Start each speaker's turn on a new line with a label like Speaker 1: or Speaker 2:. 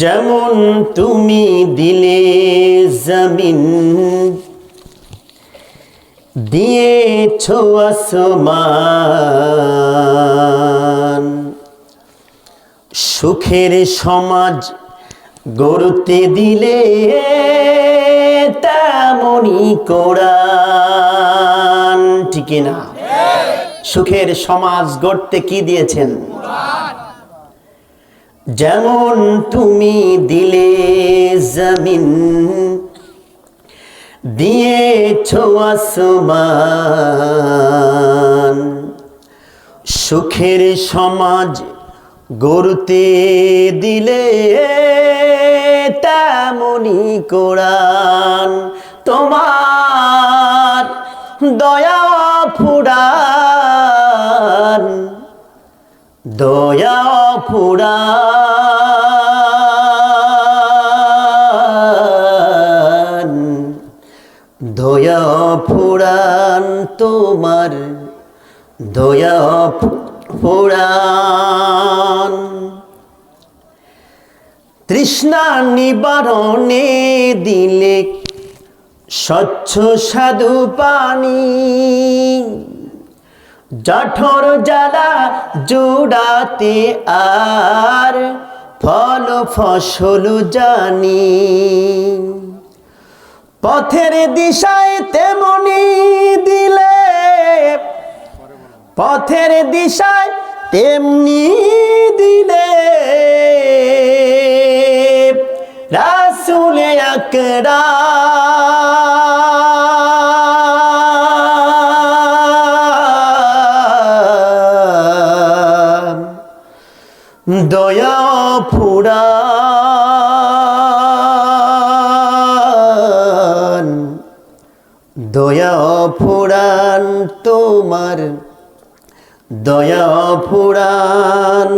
Speaker 1: যেমন তুমি দিলে জমিন, দিয়েছ আসমান। সুখের সমাজ গড়তে দিলে তেমনই কোরআন। ঠিক না সুখের সমাজ গড়তে কি দিয়েছেন? যেমন তুমি দিলে জমিন, দিয়েছ আসমান। সুখের সমাজ গড়তে দিলে তেমনি কোরআন তোমার দয়া ফুরান। দয়া ফুরান। দয়া ফুরান তোমার, দয়া ফুরান। তৃষ্ণা নিবারণে দিলে স্বচ্ছ সাধু পানি। জঠর জ্বালা জুড়াতে আর ফল ফসল জানি। পথের দিশায় তেমনি দিলে পথের দিশায় তেমনি দিলে। রাসুলে আকরা দয়া ফুরান দয়া ফুরান তোমার দয়া ফুরান